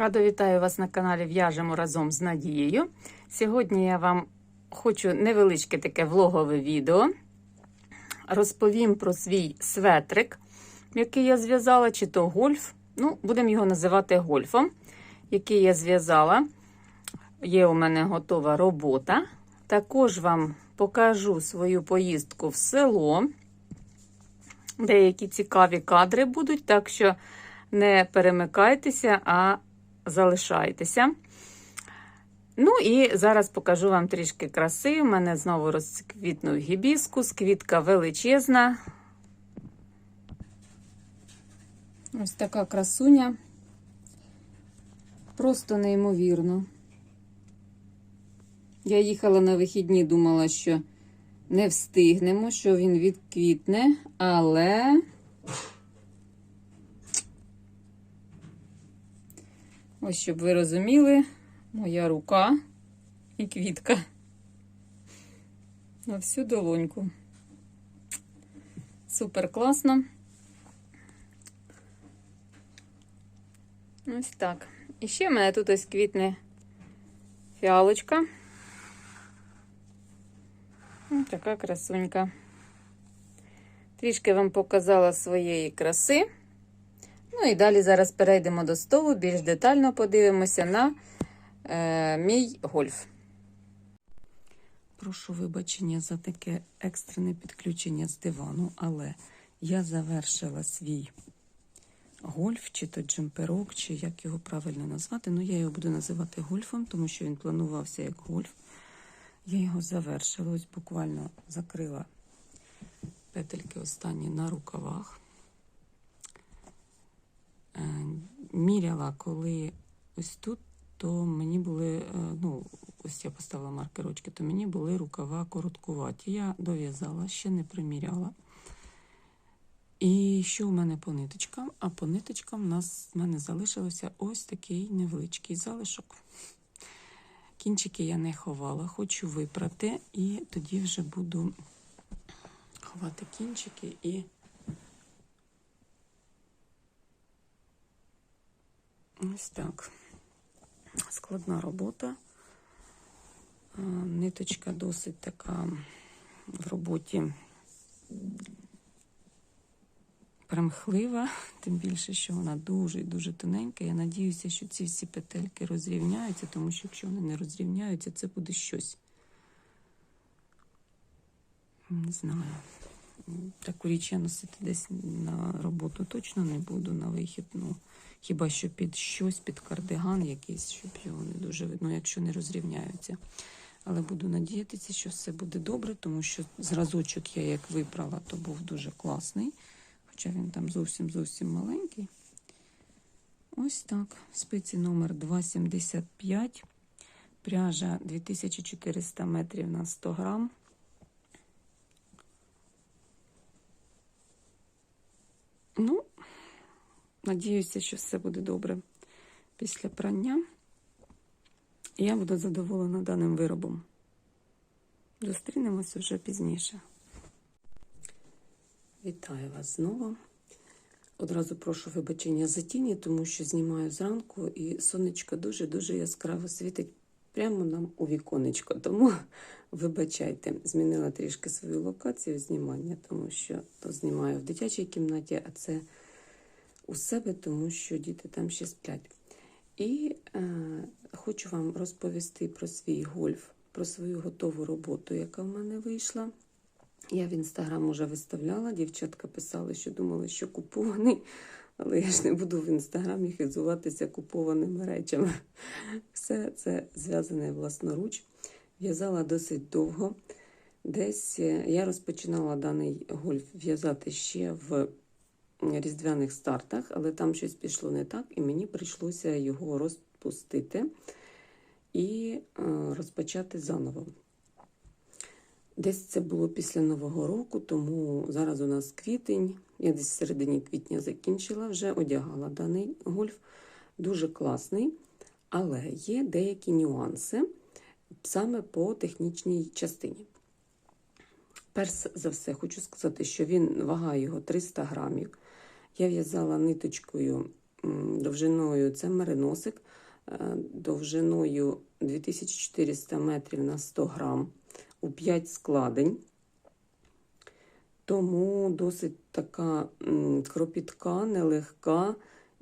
Радо вітаю вас на каналі В'яжемо разом з Надією. Сьогодні я вам хочу невеличке таке влогове відео. Розповім про свій светрик, який я зв'язала, чи то гольф. Ну, будемо його називати гольфом, який я зв'язала. Є у мене готова робота. Також вам покажу свою поїздку в село. Деякі цікаві кадри будуть, так що не перемикайтеся, а залишайтеся. Ну і зараз покажу вам трішки краси. У мене знову розквітнув гібіскус, квітка величезна. Ось така красуня. Просто неймовірно. Я їхала на вихідні, думала, що не встигнемо, що він відквітне, але. Ось, щоб ви розуміли, моя рука і квітка на всю долоньку. Супер класно. Ось так. І ще в мене тут ось квітне фіалочка. Ось така красунька. Трішки вам показала своєї краси. Ну і далі зараз перейдемо до столу, більш детально подивимося на е, мій гольф. Прошу вибачення за таке екстрене підключення з дивану, але я завершила свій гольф, чи то джемперок, чи як його правильно назвати. Ну, я його буду називати гольфом, тому що він планувався як гольф. Я його завершила, ось буквально закрила петельки останні на рукавах. Е, міряла, коли ось тут, то мені були, е, ну, ось я поставила маркерочки, то мені були рукава короткуваті. Я дов'язала, ще не приміряла. І що у мене по ниточкам? А по ниточкам у нас в мене залишилося ось такий невеличкий залишок. Кінчики я не ховала, хочу випрати, і тоді вже буду ховати кінчики і. Ось так. Складна робота. Ниточка досить така в роботі примхлива, тим більше, що вона дуже і дуже тоненька. Я надіюся, що ці всі петельки розрівняються, тому що якщо вони не розрівняються, це буде щось. Не знаю. Таку річ я носити десь на роботу точно не буду на вихід. Ну, хіба що під щось, під кардиган якийсь, щоб його не дуже видно, якщо не розрівняються. Але буду надіятися, що все буде добре, тому що зразочок я як вибрала, то був дуже класний. Хоча він там зовсім зовсім маленький. Ось так. Спиці номер 2,75. Пряжа 2400 метрів на 100 грам. Ну, надіюся, що все буде добре після прання. Я буду задоволена даним виробом. Зустрінемося вже пізніше. Вітаю вас знову. Одразу прошу вибачення за тіні, тому що знімаю зранку, і сонечко дуже-дуже яскраво світить прямо нам у віконечко. Тому вибачайте, змінила трішки свою локацію знімання, тому що то знімаю в дитячій кімнаті, а це у себе, тому що діти там ще сплять. І е, хочу вам розповісти про свій гольф, про свою готову роботу, яка в мене вийшла. Я в інстаграм уже виставляла, дівчатка писали, що думали, що купований, але я ж не буду в інстаграмі хизуватися купованими речами. Все це зв'язане власноруч. В'язала досить довго. Десь е, я розпочинала даний гольф в'язати ще в різдвяних стартах, але там щось пішло не так, і мені прийшлося його розпустити і е, розпочати заново. Десь це було після Нового року, тому зараз у нас квітень. Я десь в середині квітня закінчила, вже одягала даний гольф. Дуже класний, але є деякі нюанси саме по технічній частині. Перш за все, хочу сказати, що він вага його 300 грамів. Я в'язала ниточкою довжиною це мериносик, е, довжиною 2400 метрів на 100 грам у 5 складень. Тому досить така кропітка, нелегка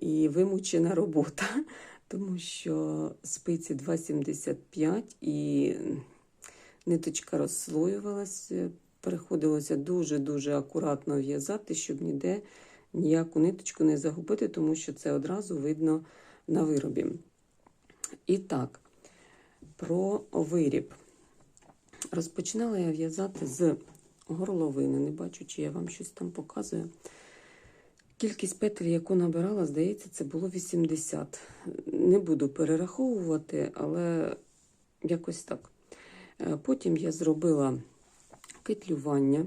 і вимучена робота, тому що спиці 2,75 і ниточка розслоювалася, приходилося дуже-дуже акуратно в'язати, щоб ніде ніяку ниточку не загубити, тому що це одразу видно на виробі. І так, про виріб. Розпочинала я в'язати з горловини. Не бачу, чи я вам щось там показую. Кількість петель, яку набирала, здається, це було 80. Не буду перераховувати, але якось так. Е, Потім я зробила кетлювання.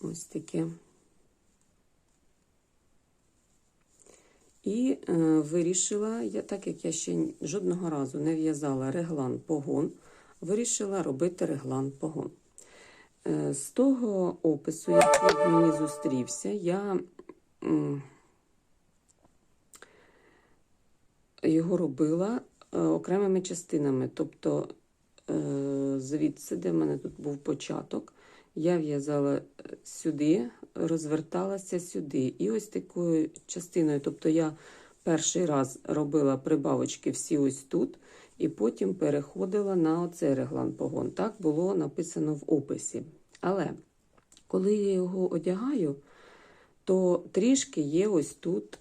Ось таке. І е, вирішила, я, так як я ще жодного разу не в'язала реглан погон, вирішила робити реглан погон. Е, з того опису, який мені зустрівся, я м, його робила е, окремими частинами. Тобто, е, звідси, де в мене тут був початок, я в'язала е, сюди, розверталася сюди. І ось такою частиною. Тобто, я перший раз робила прибавочки всі ось тут, і потім переходила на оцей реглан погон. Так було написано в описі. Але коли я його одягаю, то трішки є ось тут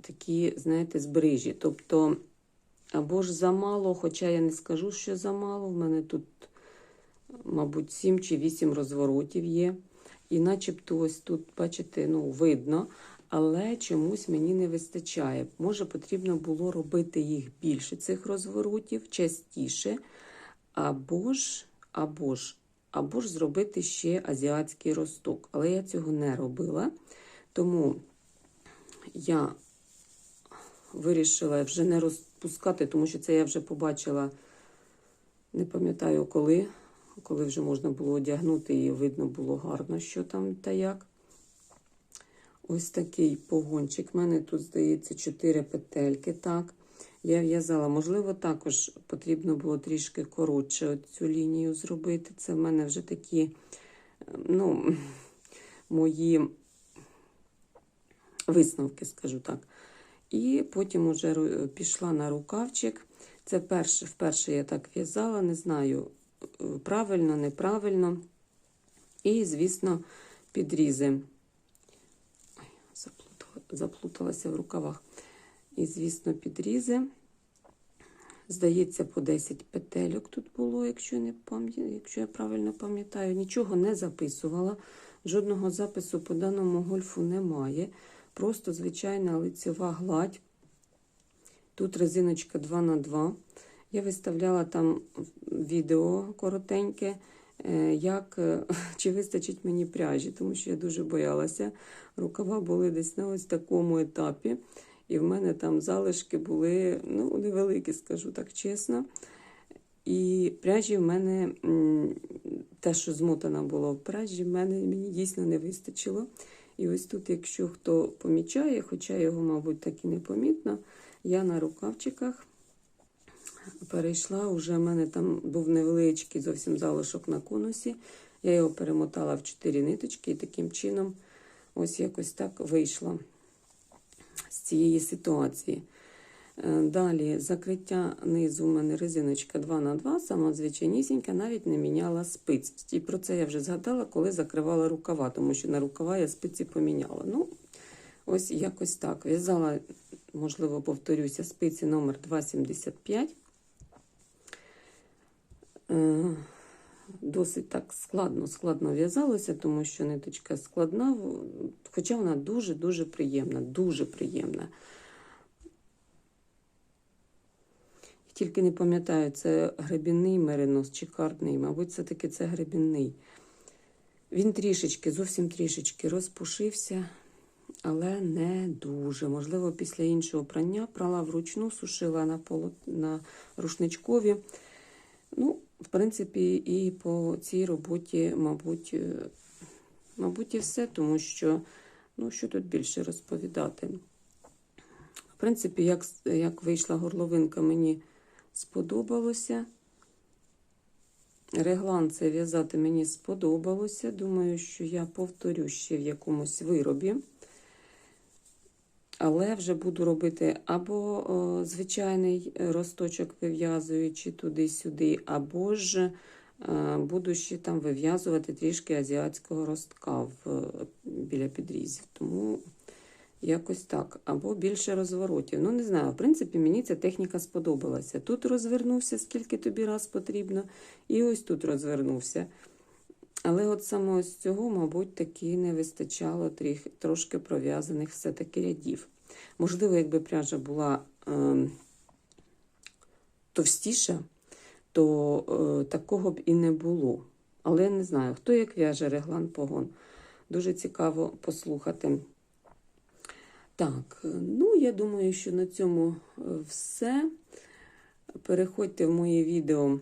такі, знаєте, збрижі. Тобто, або ж замало, хоча я не скажу, що замало. В мене тут, мабуть, 7 чи 8 розворотів є. І начебто ось тут, бачите, ну, видно, але чомусь мені не вистачає. Може, потрібно було робити їх більше, цих розворотів, частіше, або ж, або ж, або ж зробити ще азіатський росток. Але я цього не робила. Тому я вирішила вже не розпускати, тому що це я вже побачила, не пам'ятаю коли, коли вже можна було одягнути і видно було гарно, що там та як. Ось такий погончик. У мене тут, здається, 4 петельки. Так, я в'язала. Можливо, також потрібно було трішки коротше цю лінію зробити. Це в мене вже такі, ну, мої висновки, скажу так. І потім вже пішла на рукавчик. Це перше, вперше я так в'язала, не знаю, правильно, неправильно. І, звісно, підрізи. Ой, заплуталася в рукавах. І, звісно, підрізи. Здається, по 10 петельок тут було, якщо не якщо я правильно пам'ятаю. Нічого не записувала. Жодного запису по даному гольфу немає. Просто звичайна лицева гладь. Тут резиночка 2х2. Я виставляла там відео коротеньке, як, чи вистачить мені пряжі, тому що я дуже боялася. Рукава були десь на ось такому етапі. І в мене там залишки були ну, невеликі, скажу так чесно. І пряжі в мене, те, що змотана було в пряжі, в мене мені дійсно не вистачило. І ось тут, якщо хто помічає, хоча його, мабуть, так і не помітно, я на рукавчиках перейшла, вже в мене там був невеличкий зовсім залишок на конусі. Я його перемотала в 4 ниточки і таким чином ось якось так вийшла з цієї ситуації. Далі закриття низу у мене резиночка 2х2, сама звичайнісінька, навіть не міняла спиць. І про це я вже згадала, коли закривала рукава, тому що на рукава я спиці поміняла. Ну, ось якось так. В'язала, можливо, повторюся, спиці номер 275. Досить так складно складно в'язалося, тому що ниточка складна, хоча вона дуже-дуже приємна, дуже приємна. Тільки не пам'ятаю, це гребінний меринос чи картний, мабуть, все-таки це гребінний. Він трішечки, зовсім трішечки розпушився, але не дуже. Можливо, після іншого прання прала вручну, сушила на поло... на рушничкові. Ну, в принципі, і по цій роботі, мабуть, мабуть, і все, тому що Ну, що тут більше розповідати? В принципі, як, як вийшла горловинка, мені сподобалося. Реглан це в'язати мені сподобалося. Думаю, що я повторю ще в якомусь виробі. Але вже буду робити або о, звичайний росточок вив'язуючи туди-сюди, або ж е, буду ще там вив'язувати трішки азіатського ростка в, біля підрізів. Тому якось так. Або більше розворотів. Ну, не знаю, в принципі, мені ця техніка сподобалася. Тут розвернувся, скільки тобі раз потрібно, і ось тут розвернувся. Але от саме ось цього, мабуть, таки не вистачало тріх, трошки пров'язаних все-таки рядів. Можливо, якби пряжа була е, товстіша, то е, такого б і не було. Але я не знаю, хто як в'яже реглан погон. Дуже цікаво послухати. Так, ну я думаю, що на цьому е, все. Переходьте в моє відео.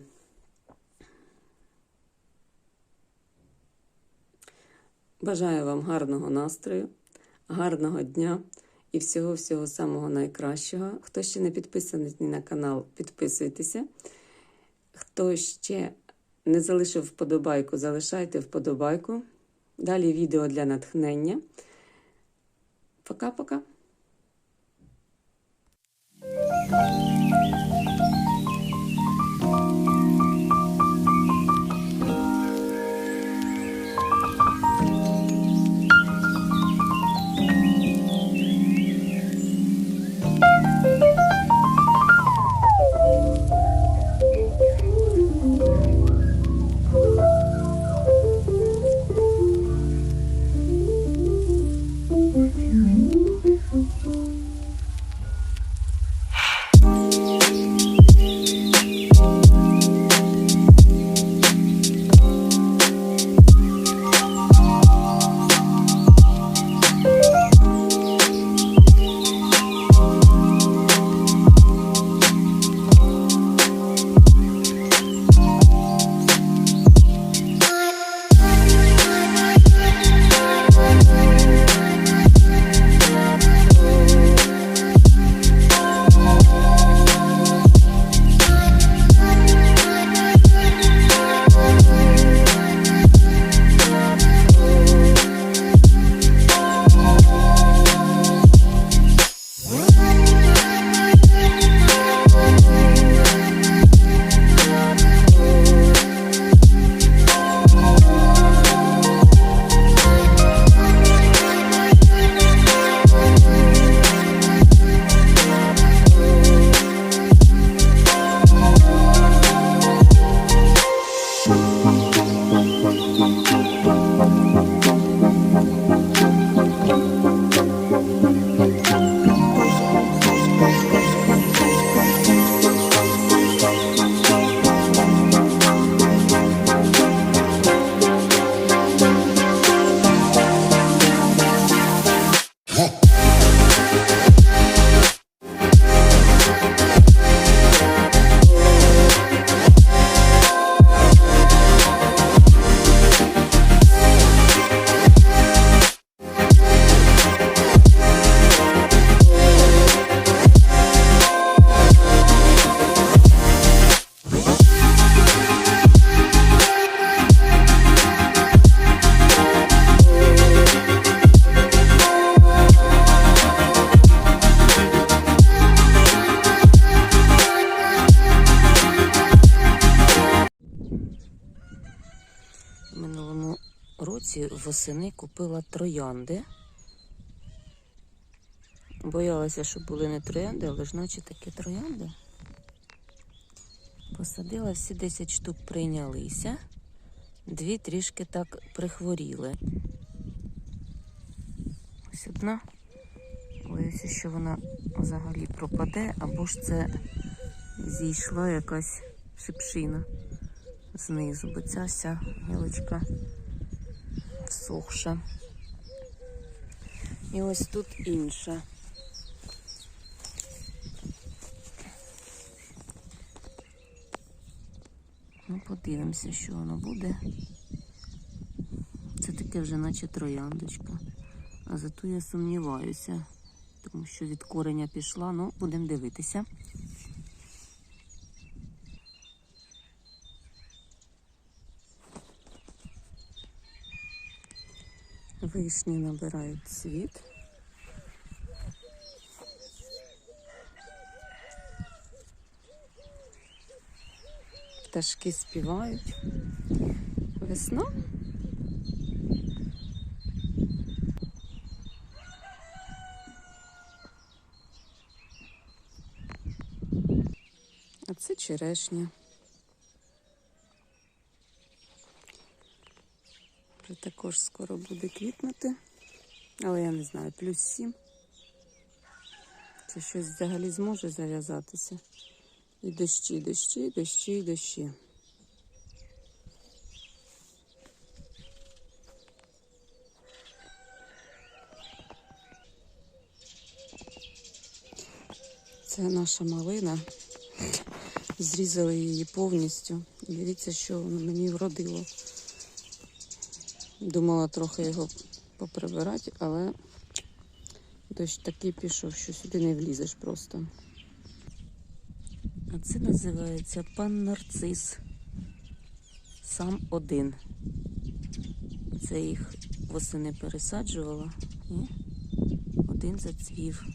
Бажаю вам гарного настрою, гарного дня і всього-всього самого найкращого. Хто ще не підписаний на канал, підписуйтеся. Хто ще не залишив вподобайку, залишайте вподобайку. Далі відео для натхнення. Пока-пока. В восени купила троянди. Боялася, що були не троянди, але ж наче такі троянди. Посадила всі 10 штук прийнялися. Дві трішки так прихворіли. Ось одна. Боюся, що вона взагалі пропаде, або ж це зійшла якась шипшина знизу, бо ця вся гілочка всохша. І ось тут інша. Ну, подивимося, що воно буде. Це таке вже наче трояндочка. А зато я сумніваюся, тому що від кореня пішла. Ну, будемо дивитися. Вишні набирають цвіт. Пташки співають. Весна. А це черешня. Також скоро буде квітнути. Але я не знаю, плюс сім. Чи щось взагалі зможе зав'язатися. І дощі, дощі, дощі, дощі. Це наша малина. Зрізали її повністю. Дивіться, що мені вродило. Думала трохи його поприбирати, але дощ такий пішов, що сюди не влізеш просто. А це називається пан нарцис. Сам один. Це їх восени пересаджувала і один зацвів.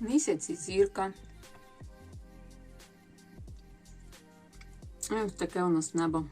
Місяць і зірка. Ось таке у нас небо.